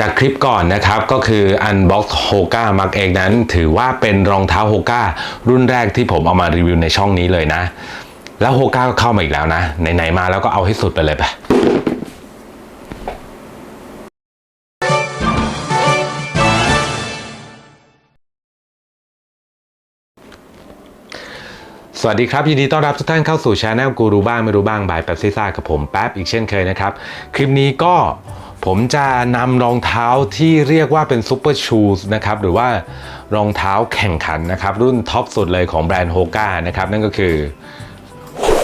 จากคลิปก่อนนะครับ ก็คือ Unbox Hoka Mark X นั้น ถือว่าเป็นรองเท้า Hoka รุ่นแรกที่ผมเอามารีวิวในช่องนี้เลยนะ แล้ว Hoka ก็เข้ามาอีกแล้วนะ ไหน ๆ มาแล้วก็เอาให้สุดไปเลยไปสวัสดีครับ ยินดีต้อนรับทุกท่านเข้าสู่ช anel กูรู้บ้างไม่รู้บ้างบายแป๊บซิซ่ากับผมแป๊บอีกเช่นเคยนะครับ คลิปนี้ก็ ผมจะนำรองเท้าที่เรียกว่าเป็นซูเปอร์ชูสนะครับหรือว่ารองเท้าแข่งขันนะครับ รุ่นท็อปสุดเลยของแบรนด์ Hoka นะครับ นั่นก็คือ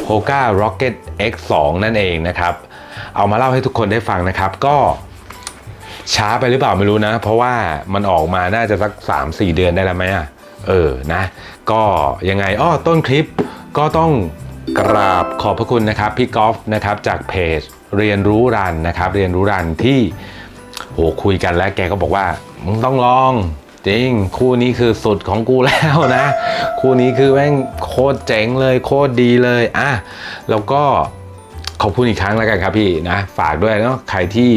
Hoka Rocket X2 นั่นเองนะครับ เอามาเล่าให้ทุกคนได้ฟังนะครับ ก็ช้าไปหรือเปล่าไม่รู้นะ เพราะว่ามันออกมาน่าจะสัก 3-4 เดือนได้แล้วไหมอะเออนะ ก็ยังไงอ้อต้นคลิปก็ต้องกราบขอบพระคุณนะครับ พี่กอล์ฟนะครับจากเพจ เรียนรู้รันนะครับ เรียนรู้รันที่โหคุยกันแล้วแกก็บอกว่ามึงต้องลองจริง คู่นี้คือสุดของกูแล้วนะ คู่นี้คือแม่งโคตรเจ๋งเลยโคตรดีเลยอะแล้วก็ขอบคุณอีกครั้งแล้วกันครับพี่นะ ฝากด้วยเนาะใครที่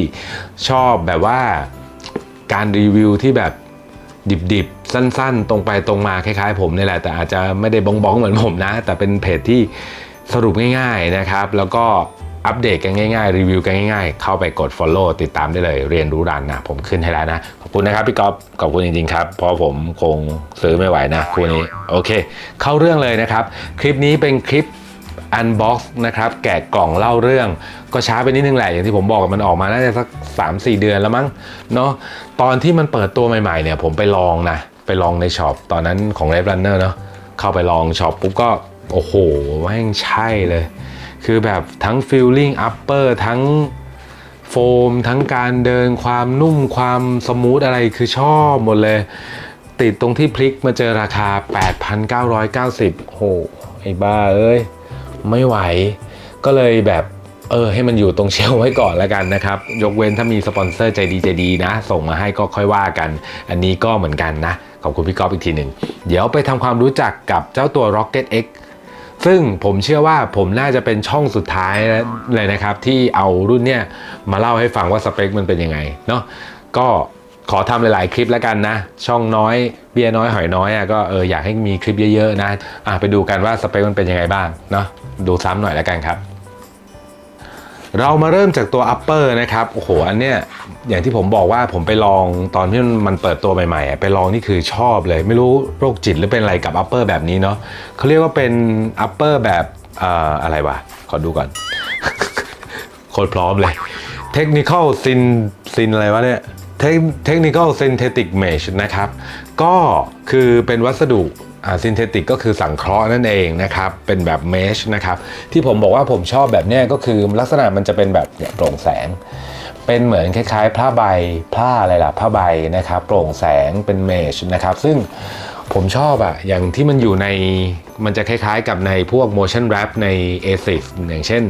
ชอบแบบว่าการรีวิวที่แบบดิบๆ สั้นๆ ตรงไปตรงมาคล้ายๆ ผมนี่แหละ แต่อาจจะไม่ได้บ้องๆ เหมือนผมนะ แต่เป็นเพจที่สรุปง่ายๆนะครับ แล้วก็ อัปเดตกันง่ายๆ รีวิวกันง่ายๆ เข้าไปกด Follow ติดตามได้เลยเรียนรู้รันนะ ผมขึ้นให้แล้วนะ ขอบคุณนะครับพี่ก๊อฟขอบคุณจริงๆครับ เพราะผมคงซื้อไม่ไหวนะคู่นี้ โอเค เข้าเรื่องเลยนะครับ คลิปนี้เป็นคลิป Unbox นะครับแกะกล่องเล่าเรื่อง ก็ช้าไปนิดนึงแหละอย่างที่ผมบอกมันออกมาน่าจะสัก 3-4 เดือนแล้วมั้งเนาะตอนที่มันเปิดตัวใหม่ๆเนี่ยผมไปลองนะ ไปลองในช็อปตอนนั้นของ Red Runner เนาะเข้าไปลองช็อปปุ๊บก็โอ้โหแม่งใช่เลย คือแบบทั้ง feeling upper ทั้งโฟม ทั้งการเดินความนุ่มความสมูทอะไรคือชอบหมดเลย ติดตรงที่พลิกมาเจอราคา 8,990โหไอ้บ้าเอ้ย ไม่ไหว ก็เลยแบบเออให้มันอยู่ตรงเชลไว้ก่อนแล้วกันนะครับ ยกเว้นถ้ามีสปอนเซอร์ใจดีใจดีนะ ส่งมาให้ก็ค่อยว่ากัน อันนี้ก็เหมือนกันนะ ขอบคุณพี่ก๊อฟอีกทีหนึ่ง เดี๋ยวไปทำความรู้จักกับเจ้าตัว Rocket X ซึ่งผมเชื่อว่าผมน่าจะเป็นช่องสุดท้ายเลยนะครับ ที่เอารุ่นเนี้ยมาเล่าให้ฟังว่าสเปคมันเป็นยังไงเนาะก็ขอทำหลาย ๆ คลิปแล้วกันนะ ช่องน้อยเบียร์น้อยหอยน้อยอะก็เอออยากให้มีคลิปเยอะ ๆ นะอะไปดูกันว่าสเปคมันเป็นยังไงบ้างเนาะดูซ้ำหน่อยแล้วกันครับ เรามาเริ่มจากตัว upper นะครับโอ้โหอันเนี้ย อย่างที่ผมบอกว่าผมไปลองตอนที่มันเปิดตัวใหม่ๆ ไปลองนี่คือชอบเลย ไม่รู้โรคจิตหรือเป็นอะไรกับ upper แบบนี้เนาะเขาเรียกว่าเป็น upper แบบออะไรวะ ขอดูก่อน โคตรพร้อมเลย Technical Syn Syn อะไรวะเนี่ย Tec- Technical Synthetic Mesh นะครับ ก็คือเป็นวัสดุซินเทติกก็คือสังเคราะห์นั่นเองนะครับ เป็นแบบเมชนะครับ ที่ผมบอกว่าผมชอบแบบนี้ก็คือลักษณะมันจะเป็นแบบเนี่ยโปร่งแสง เป็นเหมือนคล้ายๆผ้าใบผ้าอะไรล่ะผ้าใบนะครับโปร่งแสงเป็นเมชนะครับ ซึ่งผมชอบอะอย่างที่มันอยู่ในมันจะคล้ายๆกับในพวก motion wrap ใน ASICS อย่างเช่น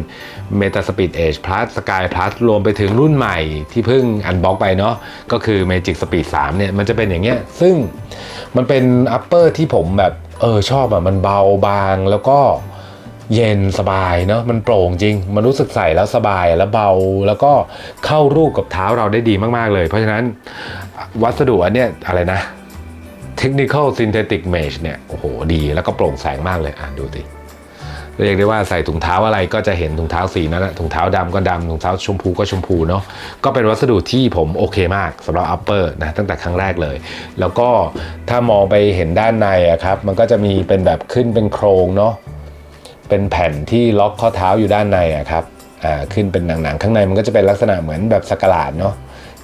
Metaspeed Edge Plus Sky Plus รวมไปถึงรุ่นใหม่ที่เพิ่งอันบ็อกไปเนาะก็คือ Magic Speed 3 เนี่ย มันจะเป็นอย่างเงี้ย ซึ่งมันเป็น upper ที่ผมแบบ เออชอบอะมันเบาบางแล้วก็ เย็นสบายเนาะมันโปร่งจริง มันรู้สึกใส่แล้วสบายแล้วเบาแล้วก็เข้ารูปกับเท้าเราได้ดีมากๆเลย เพราะฉะนั้นวัสดุอันเนี้ยอะไรนะ Technical Synthetic Mesh เนี่ยโอ้โหดีแล้วก็โปร่งแสงมากเลยอะดูสิเรียกได้ว่าใส่ถุงเท้าอะไรก็จะเห็นถุงเท้าสีนั้นนะถุงเท้าดำก็ดำถุงเท้าชมพูก็ชมพูเนาะก็เป็นวัสดุที่ผมโอเคมากสำหรับ upper นะตั้งแต่ครั้งแรกเลย แล้วก็ถ้ามองไปเห็นด้านในอะครับ มันก็จะมีเป็นแบบขึ้นเป็นโครงเนาะ เป็นแผ่นที่ล็อกข้อเท้าอยู่ด้านในอะครับอ่าขึ้นเป็นหนังๆ ข้างในมันก็จะเป็นลักษณะเหมือนแบบสกลาดเนาะ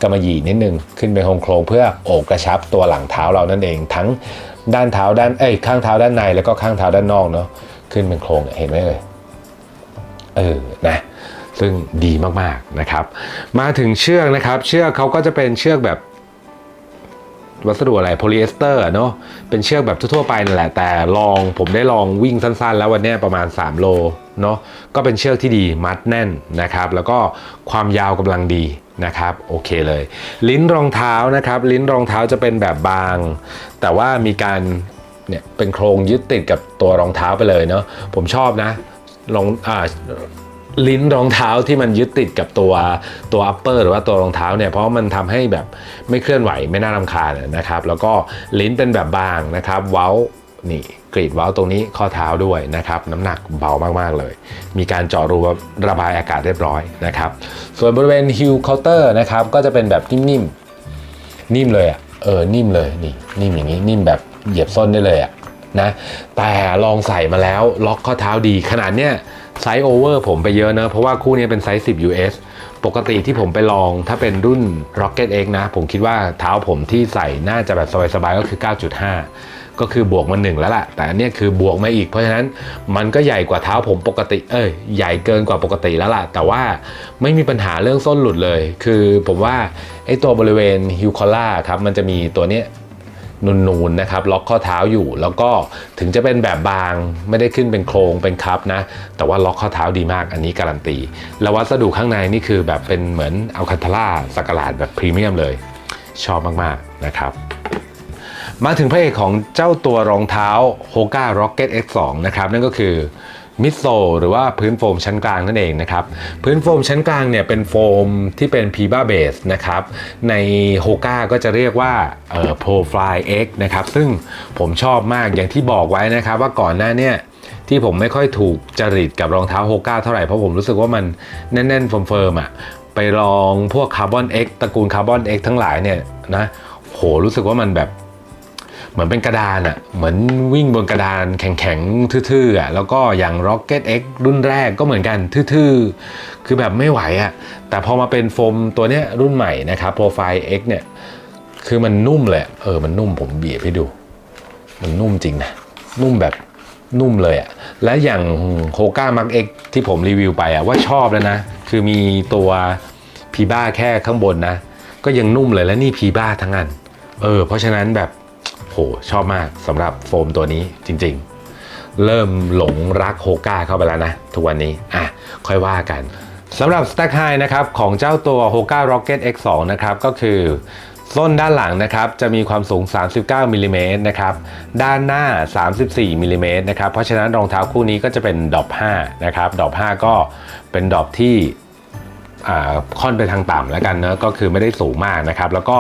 กำมะหยี่นิดนึง ขึ้นเป็นโครงโครงเพื่อโอบกระชับตัวหลังเท้าเรานั่นเอง ทั้งด้านเท้าด้านเอ้ยข้างเท้าด้านในแล้วก็ข้างเท้าด้านนอกเนาะขึ้นเป็นโครงเนี่ยเห็นไหมเอ่ยเออนะซึ่งดีมากๆนะครับ มาถึงเชือกนะครับ เชือกเขาก็จะเป็นเชือกแบบ วัสดุอะไรโพลีเอสเตอร์เนาะเป็นเชือกแบบทั่วไปนั่นแหละ แต่ลองผมได้ลองวิ่งสั้นๆ แล้ววันนี้ประมาณ 3 โลเนาะก็เป็นเชือกที่ดีมัดแน่นนะครับ แล้วก็ความยาวกำลังดีนะครับโอเคเลย ลิ้นรองเท้านะครับ ลิ้นรองเท้าจะเป็นแบบบาง แต่ว่ามีการเนี่ยเป็นโครงยึดติดกับตัวรองเท้าไปเลยเนาะผมชอบนะรองอ่า ลิ้นรองเท้าที่มันยึดติดกับตัวตัว upper หรือว่าตัวรองเท้าเนี่ยเพราะมันทำให้แบบไม่เคลื่อนไหวไม่น่ารำคาญนะครับ แล้วก็ลิ้นเป็นแบบบางนะครับ เว้านี่กรีดเว้าตรงนี้ข้อเท้าด้วยนะครับ น้ำหนักเบามาก ๆ เลย มีการเจาะรูระบายอากาศเรียบร้อยนะครับ ส่วนบริเวณฮิลเคาน์เตอร์นะครับ ก็จะเป็นแบบนิ่มๆ นิ่มเลยอะเออนิ่มเลยนี่นิ่มอย่างนี้นิ่มแบบเหยียบส้นได้เลยอะนะแต่ลองใส่มาแล้วล็อกข้อเท้าดีขนาดเนี้ย ไซส์โอเวอร์ผมไปเยอะนะ เพราะว่าคู่นี้เป็นไซส์ 10 US ปกติที่ผมไปลองถ้าเป็นรุ่น Rocket X นะ ผมคิดว่าเท้าผมที่ใส่น่าจะแบบสบายๆ ก็คือ 9.5 ก็คือบวกมาหนึ่งแล้วล่ะ แต่อันนี้คือบวกมาอีก เพราะฉะนั้นมันก็ใหญ่กว่าเท้าผมปกติ เอ้ย ใหญ่เกินกว่าปกติแล้วล่ะ แต่ว่าไม่มีปัญหาเรื่องส้นหลุดเลย คือผมว่าไอ้ตัวบริเวณฮิวคอล่าครับ มันจะมีตัวเนี้ย นูนๆนะครับล็อกข้อเท้าอยู่แล้วก็ถึงจะเป็นแบบบางไม่ได้ขึ้นเป็นโครงเป็นคัพนะ แต่ว่าล็อกข้อเท้าดีมากอันนี้การันตี แล้ววัสดุข้างในนี่คือแบบเป็นเหมือนอัลคันทาร่าสกลาดแบบพรีเมียมเลย ชอบมากๆนะครับ มาถึงพระเอกของเจ้าตัวรองเท้า Hoka Rocket X2 นะครับนั่นก็คือ มิโซหรือว่าพื้นโฟมชั้นกลางนั่นเองนะครับ พื้นโฟมชั้นกลางเนี่ยเป็นโฟมที่เป็น p ีบ้าเบสนะครับ ใน Hoka ก็จะเรียกว่าเอ่อ Profile X นะครับ ซึ่งผมชอบมากอย่างที่บอกไว้นะครับว่าก่อนหน้าเนี่ยที่ผมไม่ค่อยถูกจริตกับรองเท้า Hoka เท่าไหร่ เพราะผมรู้สึกว่ามันแน่นๆเฟิร์มๆอะไปลองพวกคาร์บอน X ตระกูลคาร์บอน X ทั้งหลายเนี่ยนะโหรู้สึกว่ามันแบบ เหมือนเป็นกระดานอะ่ะเหมือนวิ่งบนกระดานแข็งๆทื่อๆอะแล้วก็อย่าง Rocket X รุ่นแรกก็เหมือนกันทื่อๆ คือแบบไม่ไหวอะ่ะแต่พอมาเป็นโฟมตัวเนี้ยรุ่นใหม่นะครับ Profile X เนี่ยคือมันนุ่มเลยเออมันนุ่มผมบีบให้ดู มันนุ่มจริงนะนุ่มแบบนุ่มเลยอะและอย่างโ o ก้ามักเอ็กที่ผมรีวิวไปอะว่าชอบแล้วนะ คือมีตัวพีบ้าแค่ข้างบนนะ ก็ยังนุ่มเลยและนี่พีบ้าทั้งอันเออเพราะฉะนั้นแบบ โหชอบมากสำหรับโฟมตัวนี้จริงๆ เริ่มหลงรักโฮก้าเข้าไปแล้วนะ ทุกวันนี้อะค่อยว่ากันสำหรับ Stack High นะครับของเจ้าตัว Hoka Rocket X2 นะครับก็คือส้นด้านหลังนะครับจะมีความสูง 39มิลลิเมตรนะครับด้านหน้า 34มิลลิเมตรนะครับเพราะฉะนั้นรองเท้าคู่นี้ก็จะเป็นดอบ5นะครับดอบ5ก็เป็นดอบที่อ่าค่อนไปทางต่ำแล้วกันเนะก็คือไม่ได้สูงมากนะครับ แล้วก็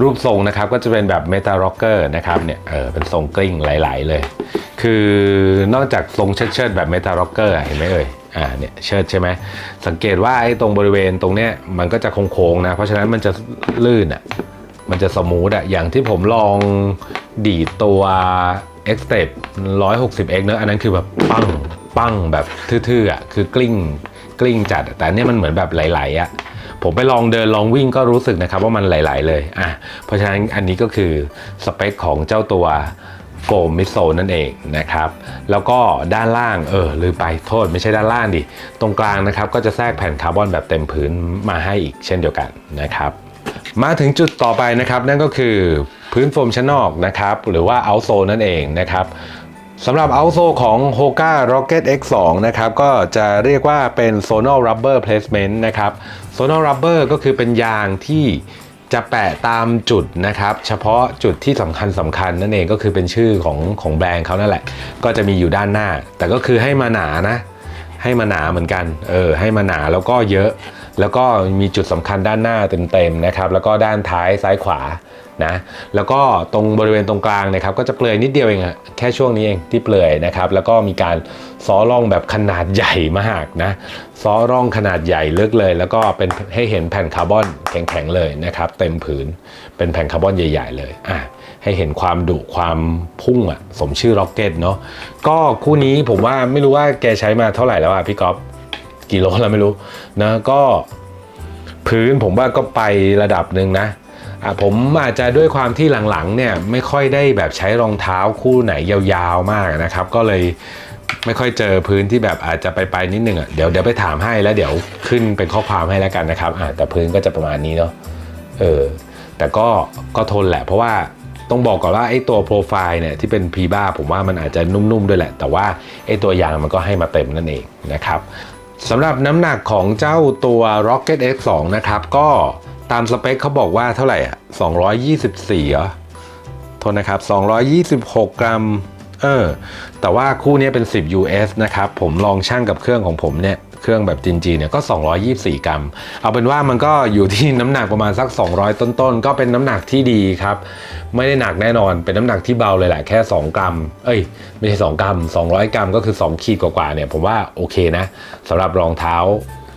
รูปทรงนะครับก็จะเป็นแบบเมตาล็อกเกอร์นะครับเนี่ยเออเป็นทรงกลิ้งไหลๆเลย คือนอกจากทรงเชิดๆแบบเมตาล็อกเกอร์เห็นไหมเอ่ยอ่าเนี่ยเชิดใช่ไหมสังเกตว่าไอ้ตรงบริเวณตรงเนี้ยมันก็จะโค้งๆนะเพราะฉะนั้นมันจะลื่นอะมันจะสมูทอะอย่างที่ผมลองดีดตัว X Step 160X เนอะอันนั้นคือแบบปั้งปั้งแบบทื่อๆอะคือกลิ้งกลิ้งจัดแต่อันเนี้ยมันเหมือนแบบไหลๆอะ ผมไปลองเดินลองวิ่งก็รู้สึกนะครับว่ามันไหลๆเลยอะเพราะฉะนั้นอันนี้ก็คือสเปคของเจ้าตัวโกมิโซนั่นเองนะครับ แล้วก็ด้านล่างเออลืมไปโทษไม่ใช่ด้านล่างดิ ตรงกลางนะครับก็จะแทรกแผ่นคาร์บอนแบบเต็มพื้นมาให้อีกเช่นเดียวกันนะครับ มาถึงจุดต่อไปนะครับ นั่นก็คือพื้นโฟมชั้นนอกนะครับ หรือว่าเอาโซนั่นเองนะครับสำหรับเอาโซของ Hoka Rocket X2 นะครับก็จะเรียกว่าเป็น Zonal Rubber Placement นะครับ โซนอลรับเบอร์ก็คือเป็นยางที่จะแปะตามจุดนะครับ เฉพาะจุดที่สำคัญสำคัญนั่นเองก็คือเป็นชื่อของของแบรนด์เขานั่นแหละ ก็จะมีอยู่ด้านหน้า แต่ก็คือให้มาหนานะ ให้มาหนาเหมือนกัน เออ ให้มาหนาแล้วก็เยอะ แล้วก็มีจุดสำคัญด้านหน้าเต็มๆนะครับ แล้วก็ด้านท้ายซ้ายขวา นะแล้วก็ตรงบริเวณตรงกลางนะครับก็จะเปลือยนิดเดียวเองอะแค่ช่วงนี้เองที่เปลือยนะครับแล้วก็มีการซ้อร่องแบบขนาดใหญ่มากนะซ้อร่องขนาดใหญ่เลือกเลย แล้วก็เป็นให้เห็นแผ่นคาร์บอนแข็งๆเลยนะครับเต็มผืนเป็นแผ่นคาร์บอนใหญ่ ๆ เลยอะให้เห็นความดุความพุ่งอะสมชื่อร็อกเก็ตเนาะก็คู่นี้ผมว่าไม่รู้ว่าแกใช้มาเท่าไหร่แล้วอะพี่ก๊อฟกี่โลแล้วไม่รู้นะก็พื้นผมว่าก็ไประดับหนึ่งนะ ผมอาจจะด้วยความที่หลังๆเนี่ยไม่ค่อยได้แบบใช้รองเท้าคู่ไหนยาวๆมากนะครับ ก็เลยไม่ค่อยเจอพื้นที่แบบอาจจะไปไปนิดนึงอะเดี๋ยวเดี๋ยวไปถามให้แล้วเดี๋ยวขึ้นเป็นข้อความให้แล้วกันนะครับอะแต่พื้นก็จะประมาณนี้เนาะเออแต่ก็ก็ทนแหละ เพราะว่าต้องบอกก่อนว่าไอ้ตัวโปรไฟล์เนี่ยที่เป็นพีบ้าผมว่ามันอาจจะนุ่มๆด้วยแหละ แต่ว่าไอ้ตัวยางมันก็ให้มาเต็มนั่นเองนะครับสำหรับน้ำหนักของเจ้าตัว Rocket X2 นะครับก็ ตามสเปคเขาบอกว่าเท่าไหร่อะ224เหรอโทษนะครับ 226 กรัม เออ แต่ว่าคู่นี้เป็น 10 US นะครับ ผมลองชั่งกับเครื่องของผมเนี่ย เครื่องแบบจีนจีเนี่ยก็ 224 กรัม เอาเป็นว่ามันก็อยู่ที่น้ำหนักประมาณสัก 200 ต้นๆ ก็เป็นน้ำหนักที่ดีครับ ไม่ได้หนักแน่นอน เป็นน้ำหนักที่เบาเลยแหละ แค่ 2 กรัม เอ้ย ไม่ใช่ 2 กรัม 200 กรัมก็คือ 2 ขีดกว่าๆ เนี่ย ผมว่าโอเคนะสำหรับรองเท้า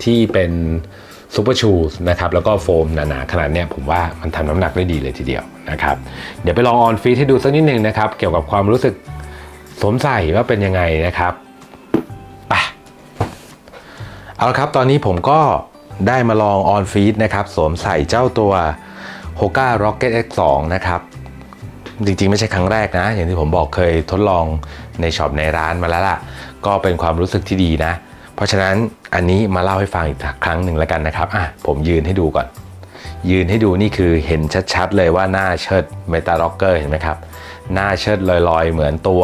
ที่เป็น ซูเปอร์ชูสนะครับแล้วก็โฟมหนาๆขนาดเนี้ยผมว่ามันทำน้ำหนักได้ดีเลยทีเดียวนะครับเดี๋ยวไปลองออนฟีทให้ดูสักนิดหนึ่งนะครับ เกี่ยวกับความรู้สึกสวมใส่ว่าเป็นยังไงนะครับไปเอาละครับตอนนี้ผมก็ได้มาลองออนฟีดนะครับสวมใส่เจ้าตัว Hoka Rocket X2 นะครับจริงๆ ไม่ใช่ครั้งแรกนะ อย่างที่ผมบอกเคยทดลองในช็อปในร้านมาแล้วล่ะ ก็เป็นความรู้สึกที่ดีนะ ราะฉะนั้นอันนี้มาเล่าให้ฟังอีกครั้งหนึ่งแล้วกันนะครับอะผมยืนให้ดูก่อน ยืนให้ดูนี่คือเห็นชัดๆเลยว่าหน้าเชิดเมตาล็อกเกอร์เห็นไหมครับ หน้าเชิดลอยๆ เหมือนตัว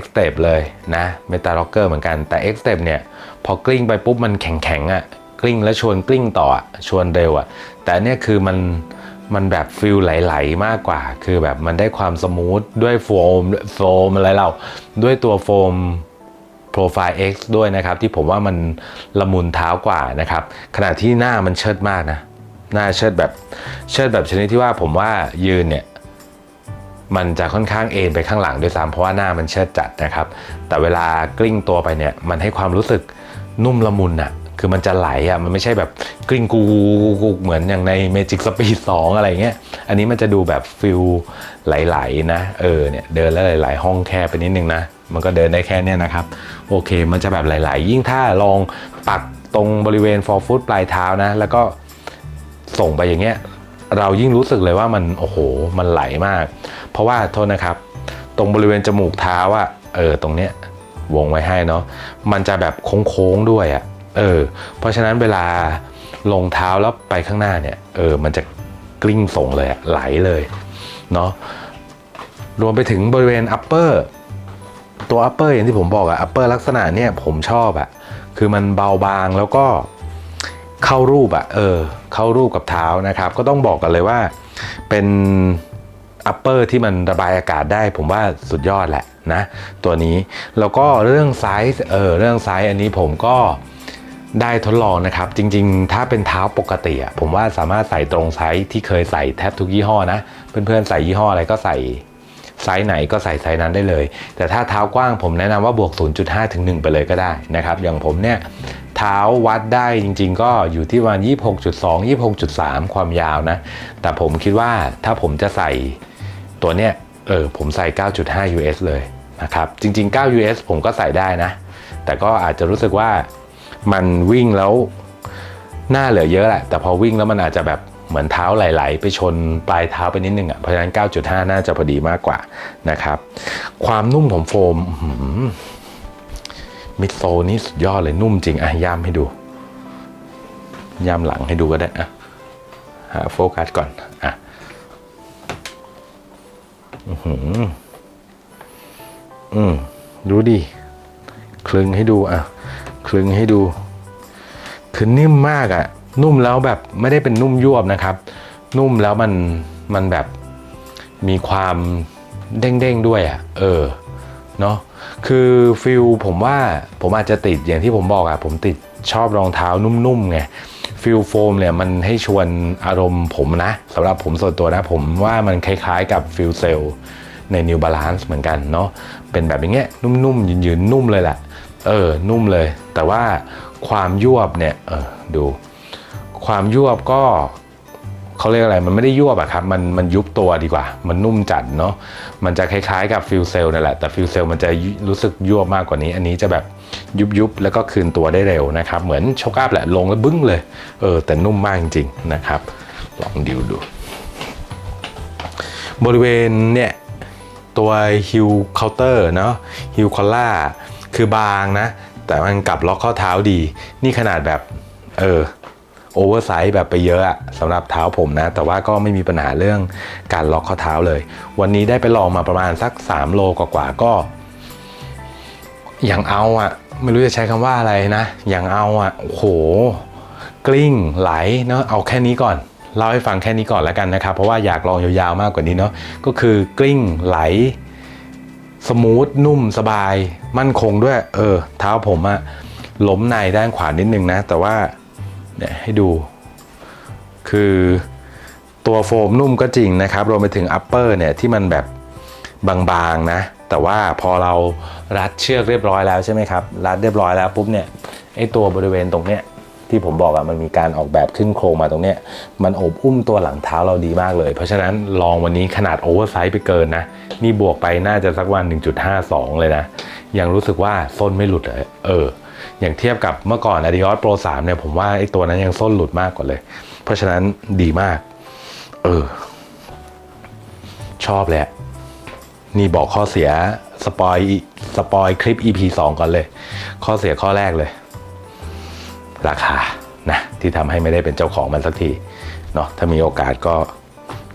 X Step เลยนะเมตาล็อกเกอร์เหมือนกันแต่ X Step เนี่ยพอกลิ้งไปปุ๊บมันแข็งๆอะ่ะกลิ้งแล้วชวนกลิ้งต่อชวนเร็วอะ่ะแต่อันเนี่ยคือมันมันแบบฟิลไหลๆมากกว่า คือแบบมันได้ความสมูทด้วยโฟมโฟมอะไรเราด้วยตัวโฟม Profile X ด้วยนะครับ ที่ผมว่ามันละมุนเท้ากว่านะครับ ขณะที่หน้ามันเชิดมากนะ หน้าเชิดแบบเชิดแบบชนิดที่ว่าผมว่ายืนเนี่ยมันจะค่อนข้างเอ็นไปข้างหลังด้วยซ้ำเพราะว่าหน้ามันเชิดจัดนะครับ แต่เวลากลิ้งตัวไปเนี่ยมันให้ความรู้สึกนุ่มละมุนอะ คือมันจะไหลอะมันไม่ใช่แบบกลิ้งกูกูเหมือนอย่างใน Magic Speed 2 อะไรเงี้ย อันนี้มันจะดูแบบฟิลไหลๆนะเออเนี่ยเดินแล้วหลายๆห้องแคบไปนิดนึงนะมันก็เดินได้แค่เนี้ยนะครับ โอเค มันจะแบบไหลๆยิ่งถ้าลองปักตรงบริเวณ forefoot ปลายเท้านะ แล้วก็ส่งไปอย่างเงี้ย เรายิ่งรู้สึกเลยว่ามันโอ้โห มันไหลมาก เพราะว่าโทษนะครับ ตรงบริเวณจมูกเท้าอะเออตรงเนี้ยวงไว้ให้เนาะมันจะแบบโค้งๆด้วยอะ เออเพราะฉะนั้นเวลาลงเท้าแล้วไปข้างหน้าเนี่ยเออมันจะกลิ้งส่งเลยอะไหลเลยเนาะรวมไปถึงบริเวณ upper ตัว upper อย่างที่ผมบอกอะ upper ลักษณะเนี่ยผมชอบอะคือมันเบาบางแล้วก็เข้ารูปอะเออเข้ารูปกับเท้านะครับ ก็ต้องบอกกันเลยว่าเป็นอัปเปอร์ที่มันระบายอากาศได้ผมว่าสุดยอดแหละนะ ตัวนี้ แล้วก็เรื่องไซส์เออเรื่องไซส์อันนี้ผมก็ ได้ทดลองนะครับ จริงๆ ถ้าเป็นเท้าปกติอะผมว่าสามารถใส่ตรงไซส์ที่เคยใส่แทบทุกยี่ห้อนะ เพื่อนๆ ใส่ยี่ห้ออะไรก็ใส่ไซส์ไหนก็ใส่ไซส์นั้นได้เลย แต่ถ้าเท้ากว้างผมแนะนำว่าบวก 0.5 ถึง 1 ไปเลยก็ได้นะครับ อย่างผมเนี่ยเท้าวัดได้จริง ๆ ก็อยู่ที่ประมาณ26.2 26.3 ความยาวนะ แต่ผมคิดว่าถ้าผมจะใส่ตัวเนี้ยเออผมใส่ 9.5 US เลยนะครับ จริง ๆ 9 US ผมก็ใส่ได้นะ แต่ก็อาจจะรู้สึกว่า มันวิ่งแล้วหน้าเหลือเยอะแหละ แต่พอวิ่งแล้วมันอาจจะแบบเหมือนเท้าไหลๆไปชนปลายเท้าไปนิดนึงอะเพราะฉะนั้น 9.5 น่าจะพอดีมากกว่านะครับ ความนุ่มของโฟมมิดโซนี่สุดยอดเลยนุ่มจริงอะย่ำให้ดู ย่ำหลังให้ดูก็ได้อะหาโฟกัสก่อนอะอืออืมดูดิคลึงให้ดูอะ คลึงให้ดูคือนิ่มมากอะ นุ่มแล้วแบบไม่ได้เป็นนุ่มยวบนะครับ นุ่มแล้วมันมันแบบมีความเด้งๆด้วยอะ เออเนาะคือฟิลผมว่าผมอาจจะติดอย่างที่ผมบอกอะ ผมติดชอบรองเท้านุ่มๆไงฟิลโฟมเนี่ยมันให้ชวนอารมณ์ผมนะสำหรับผมส่วนตัวนะ ผมว่ามันคล้ายๆกับฟิลเซลใน New Balance เหมือนกันเนาะเป็นแบบอย่างเงี้ยนุ่มๆยืนๆนุ่มเลยแหละ เออ นุ่มเลย แต่ว่าความยวบเนี่ย เออ ดู ความยวบก็เขาเรียกอะไร มันไม่ได้ยวบอะครับ มัน มันยุบตัวดีกว่า มันนุ่มจัดเนาะ มันจะคล้ายๆกับฟิลเซลนั่นแหละ แต่ฟิลเซลมันจะรู้สึกยวบมากกว่านี้ อันนี้จะแบบยุบยุบแล้วก็คืนตัวได้เร็วนะครับ เหมือนโชกอัพแหละ ลงแล้วบึ้งเลย เออ แต่นุ่มมากจริงๆนะครับ ลองดิวดู บริเวณเนี่ยตัวฮิลเคาน์เตอร์เนาะฮิลคอล่า คือบางนะ แต่มันกลับล็อกข้อเท้าดี นี่ขนาดแบบเออโอเวอร์ไซส์แบบไปเยอะอะสำหรับเท้าผมนะ แต่ว่าก็ไม่มีปัญหาเรื่องการล็อกข้อเท้าเลย วันนี้ได้ไปลองมาประมาณสัก 3 โลกว่าก็ อย่างเอาอะไม่รู้จะใช้คำว่าอะไรนะ อย่างเอาอะโอ้โหกลิ้งไหลเนาะเอาแค่นี้ก่อนเล่าให้ฟังแค่นี้ก่อนแล้วกันนะครับ เพราะว่าอยากลองยาวๆมากกว่านี้เนาะก็คือกลิ้งไหล สมูทนุ่มสบาย มั่นคงด้วย เออ เท้าผมอะล้มในด้านขวานิดนึงนะ แต่ว่าเนี่ยให้ดู คือตัวโฟมนุ่มก็จริงนะครับ รวมไปถึงอัปเปอร์เนี่ยที่มันแบบบางๆนะ แต่ว่าพอเรารัดเชือกเรียบร้อยแล้วใช่ไหมครับ รัดเรียบร้อยแล้วปุ๊บเนี่ยไอตัวบริเวณตรงเนี้ย ที่ผมบอกอะมันมีการออกแบบขึ้นโครงมาตรงเนี้ยมันอบอุ้มตัวหลังเท้าเราดีมากเลย เพราะฉะนั้นลองวันนี้ขนาดโอเวอร์ไซส์ไปเกินนะ นี่บวกไปน่าจะสักวัน 1.52 เลยนะ ยังรู้สึกว่าส้นไม่หลุดเลยเออ อย่างเทียบกับเมื่อก่อน Adios Pro 3 เนี่ยผมว่าไอ้ตัวนั้นยังส้นหลุดมากกว่าเลย เพราะฉะนั้นดีมาก เออ ชอบเลยอะนี่บอกข้อเสียสปอยสปอยคลิป EP 2 ก่อนเลย ข้อเสียข้อแรกเลย ราคานะที่ทำให้ไม่ได้เป็นเจ้าของมันสักทีเนาะถ้ามีโอกาสก็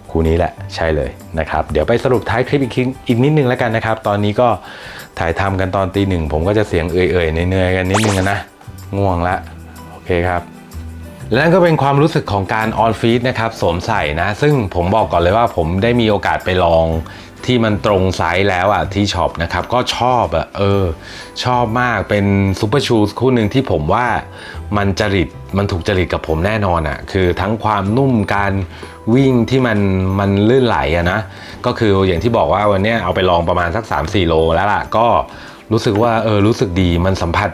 คู่นี้แหละใช่เลยนะครับ เดี๋ยวไปสรุปท้ายคลิปอีกอีกนิดนึงแล้วกันนะครับ ตอนนี้ก็ถ่ายทำกันตอนตีหนึ่งผมก็จะเสียงเอื่อยๆเหนื่อยๆกันนิดนึงนะง่วงละโอเคครับและนั่นก็เป็นความรู้สึกของการออนฟีดนะครับสวมใส่นะ ซึ่งผมบอกก่อนเลยว่าผมได้มีโอกาสไปลอง ที่มันตรงไซส์แล้วอะที่ช็อปนะครับ ก็ชอบอะเออ ชอบมากเป็นซูเปอร์ชูสคู่หนึ่งที่ผมว่ามันจริตมันถูกจริตกับผมแน่นอนอะคือทั้งความนุ่มการวิ่งที่มันมันลื่นไหลอะนะก็คืออย่างที่บอกว่าวันนี้เอาไปลองประมาณสัก 3-4 โลแล้วล่ะก็รู้สึกว่าเออรู้สึกดีมันสัมผัส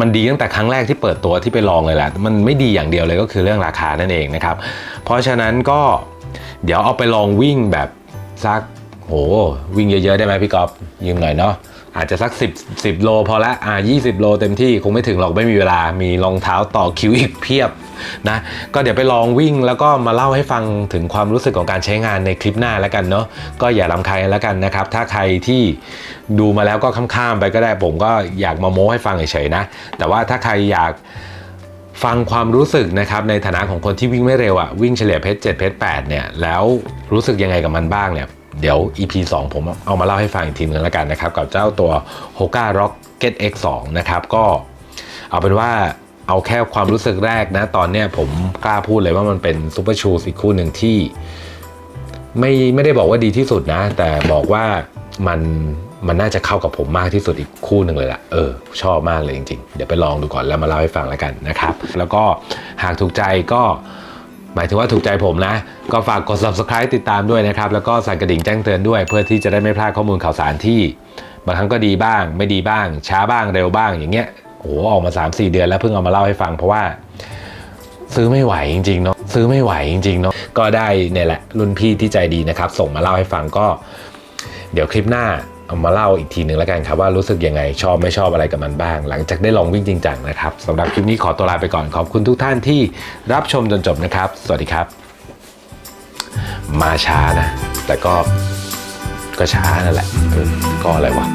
มันดีตั้งแต่ครั้งแรกที่เปิดตัวที่ไปลองเลยแหละมันไม่ดีอย่างเดียวเลยก็คือเรื่องราคานั่นเองนะครับ เพราะฉะนั้นก็เดี๋ยวเอาไปลองวิ่งแบบสัก โหวิ่งเยอะๆได้ไหมพี่ก๊อฟยืมหน่อยเนาะอาจจะสัก 10 10 โลพอละอ่า20 โลเต็มที่คงไม่ถึงหรอกไม่มีเวลามีรองเท้าต่อคิวอีกเพียบนะก็เดี๋ยวไปลองวิ่งแล้วก็มาเล่าให้ฟังถึงความรู้สึกของการใช้งานในคลิปหน้าแล้วกันเนาะก็อย่าลำคาญแล้วกันนะครับ ถ้าใครที่ดูมาแล้วก็ข้ามๆไปก็ได้ผมก็อยากมาโม้ให้ฟังเฉยๆนะ แต่ว่าถ้าใครอยากฟังความรู้สึกนะครับในฐานะของคนที่วิ่งไม่เร็วอะวิ่งเฉลี่ยเพชร7เพชร8เนี่ยแล้วรู้สึกยังไงกับมันบ้างเนี่ย เดี๋ยว EP 2 ผมเอามาเล่าให้ฟังอีกทีนึงแล้วกันนะครับ กับเจ้าตัว Hoka Rocket X2 นะครับก็เอาเป็นว่าเอาแค่ความรู้สึกแรกนะ ตอนเนี้ยผมกล้าพูดเลยว่ามันเป็นซูเปอร์ชูสอีกคู่หนึ่งที่ ไม่ไม่ได้บอกว่าดีที่สุดนะ แต่บอกว่ามันมันน่าจะเข้ากับผมมากที่สุดอีกคู่หนึ่งเลยล่ะ เออ ชอบมากเลยจริงๆ เดี๋ยวไปลองดูก่อนแล้วมาเล่าให้ฟังแล้วกันนะครับ แล้วก็หากถูกใจก็ หมายถึงว่าถูกใจผมนะ ก็ฝากกด subscribe ติดตามด้วยนะครับ แล้วก็สั่นกระดิ่งแจ้งเตือนด้วย เพื่อที่จะได้ไม่พลาดข้อมูลข่าวสารที่บางครั้งก็ดีบ้าง ไม่ดีบ้าง ช้าบ้างเร็วบ้างอย่างเงี้ยโอ้โหออกมา 3-4 เดือนแล้วเพิ่งเอามาเล่าให้ฟังเพราะว่าซื้อไม่ไหวจริงๆเนาะซื้อไม่ไหวจริงๆเนาะก็ได้เนี่ยแหละรุ่นพี่ที่ใจดีนะครับ ส่งมาเล่าให้ฟังก็ เดี๋ยวคลิปหน้า เอามาเล่าอีกทีหนึ่งแล้วกันครับว่ารู้สึกยังไงชอบไม่ชอบอะไรกับมันบ้าง หลังจากได้ลองวิ่งจริงจังนะครับสำหรับคลิปนี้ขอตัวลาไปก่อนขอบคุณทุกท่านที่รับชมจนจบนะครับ สวัสดีครับ มาช้านะ แต่ก็ก็ช้านั่นแหละก็อะไรวะ